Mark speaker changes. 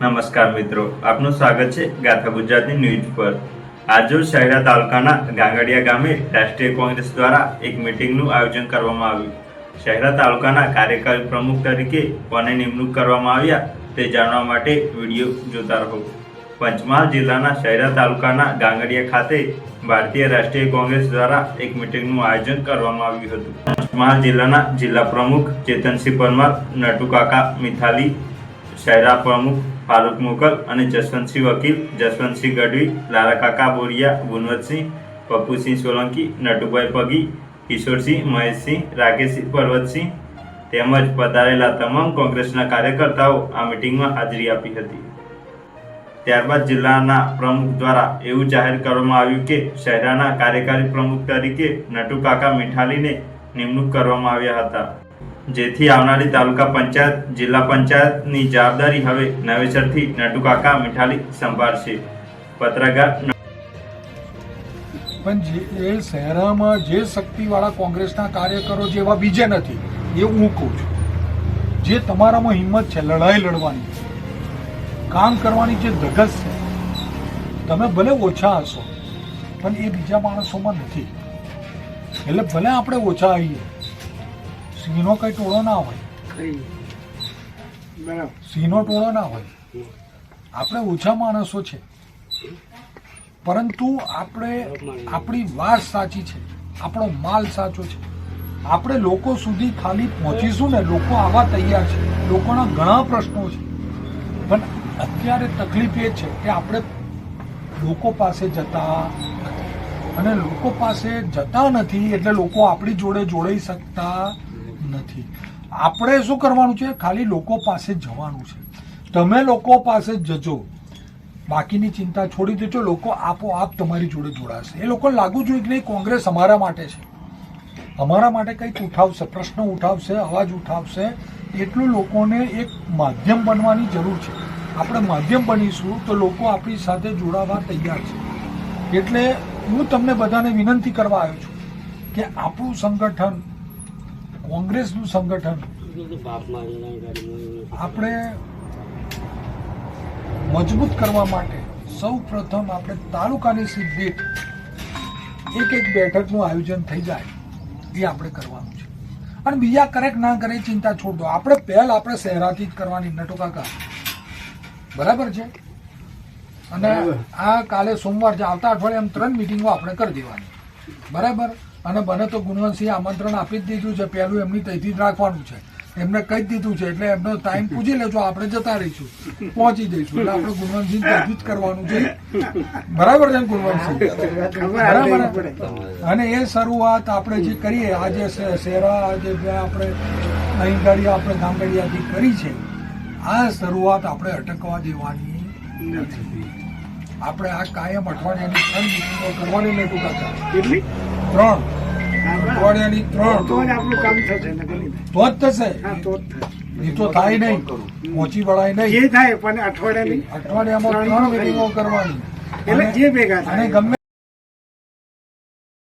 Speaker 1: નમસ્કાર મિત્રો, આપનું સ્વાગત છે ગાથા ગુજરાતી ન્યૂઝ પર. આજરોજ શહેરા તાલુકાના ગાંગડિયા ગામે રાષ્ટ્રીય કોંગ્રેસ દ્વારા એક મિટિંગનું આયોજન કરવામાં આવ્યું. શહેરા તાલુકાના કાર્યકારી પ્રમુખ તરીકે કોને નિમણૂક કરવામાં આવ્યા તે જાણવા માટે વીડિયો જોતા રહો. પંચમહાલ જિલ્લાના શહેરા તાલુકાના ગાંગડિયા ખાતે ભારતીય રાષ્ટ્રીય કોંગ્રેસ દ્વારા એક મિટિંગનું આયોજન કરવામાં આવ્યું હતું. પંચમહાલ જિલ્લાના જિલ્લા પ્રમુખ ચેતનસિંહ પરમાર, નટુકાકા મિથાલી, શહેરા પ્રમુખ ફારૂક મુકલ અને જસવંતસિંહ વકીલ જસવંતસિંહ ગઢવી લાલા કાકા બોરિયા ગુણવંતસિંહ પપ્પુસિંહ સોલંકી નટુભાઈ પગી કિશોરસિંહ મહેશસિંહ રાકેશસિંહ પર્વતસિંહ તેમજ પધારેલા તમામ કોંગ્રેસના કાર્યકર્તાઓ આ મિટિંગમાં હાજરી આપી હતી. ત્યારબાદ જિલ્લાના પ્રમુખ દ્વારા એવું જાહેર કરવામાં આવ્યું કે શહેરાના કાર્યકારી પ્રમુખ તરીકે નટુ કાકા મીઠાલીને નિમણૂક કરવામાં આવ્યા હતા. જેથી આવનારી તાલુકા પંચાયત, જિલ્લા પંચાયતની જવાબદારી હવે નવેસરથી નટુ કાકા મીઠાલી સંભાળશે. પત્રકાર
Speaker 2: પણ જે એ શહેરામાં જે શક્તિવાળા કોંગ્રેસના કાર્યકરો જેવા બીજે નથી. એ હું કહું છું. જે તમારામાં હિંમત છે લડાઈ લડવાની, કામ કરવાની જે ધગસ છે, તમે ભલે ઓછા હશો, પણ એ બીજા માણસોમાં નથી. એટલે ભલે આપણે ઓછા આવીએ સિંહનો કઈ ટોળો ના હોય. સિંહનો ટોળો ના હોય. આપણે ઓછા માણસો છે. પરંતુ આપણે આપણી વાત સાચી છે. આપણો માલ સાચો છે. આપણે લોકો સુધી ખાલી પહોંચીશું ને લોકો આવા તૈયાર છે. લોકોના ઘણા પ્રશ્નો છે. પણ અત્યારે તકલીફ એ છે કે આપણે લોકો પાસે જતા. અને લોકો પાસે જતા નથી એટલે લોકો આપણી જોડે જોડાઈ શકતા નથી. આપણે શું કરવાનું છે? ખાલી લોકો પાસે જવાનું છે. તમે લોકો પાસે જજો. બાકીની ચિંતા છોડી દેજો. લોકો આપોઆપ તમારી જોડે જોડાશે. એ લોકો લાગુ જોઈએ કે નહીં, કોંગ્રેસ અમારા માટે છે. અમારા માટે કંઈક ઉઠાવશે, પ્રશ્ન ઉઠાવશે, અવાજ ઉઠાવશે. એટલું લોકોને એક માધ્યમ બનવાની જરૂર છે. આપણે માધ્યમ બનીશું તો લોકો આપણી સાથે જોડાવા તૈયાર છે. એટલે હું તમને બધાને વિનંતી કરવા આવ્યો છું કે આપણું સંગઠન કોંગ્રેસનું સંગઠન. આપણે મજબૂત કરવા માટે સૌ પ્રથમ આપણે તાલુકાની સિદ્ધિ એક એક બેઠકનું આયોજન થઈ જાય એ આપણે કરવાનું છે. અને બીજા કરેક ના કરે ચિંતા છોડ દો. આપણે પહેલ આપણે શહેરાથી જ કરવાની નટો કાકા. બરાબર છે? અને આ કાલે સોમવાર છે આવતા અઠવાડિયે એમ ત્રણ મિટિંગો આપણે કરી દેવાની. બરાબર? અને બને તો ગુણવંતસિંહ આમંત્રણ આપી જ દીધું છે. પહેલું એમની તઈથી જ રાખવાનું છે. એમને કહી દીધું છે, એટલે એમનો ટાઈમ પૂછી લેજો, આપણે જતા રહીશું. પહોંચી જઈશું. એટલે આપણે ગુણવંતસિંહ તઈથી જ કરવાનું છે. બરાબર છે ગુણવંતસિંહ? બરાબર અને એ શરૂઆત આપણે જે કરીએ, આજે શેરા આજે આપણે અહીં ગાડી આપણે ગામગડિયાથી કરી છે, આ શરૂઆત આપણે અટકવા દેવાની નથી. આપણે આ કાયમ અઠવાડિયાની ત્રણ મિટિંગો કરવાની નહીં ટૂંકા
Speaker 3: કેટલી?
Speaker 2: ત્રણ. અઠવાડિયાની ત્રણ.
Speaker 3: તો જ આપણું કામ થશે
Speaker 2: તો જ થશે.
Speaker 3: તો જ.
Speaker 2: એ તો થાય નહીં. પહોંચી વળાય નહીં.
Speaker 3: એ થાય પણ અઠવાડિયાની
Speaker 2: અઠવાડિયામાં ત્રણ મિટિંગો કરવાની.
Speaker 3: એટલે જે ભેગા
Speaker 2: અને
Speaker 3: થાય
Speaker 2: ગમે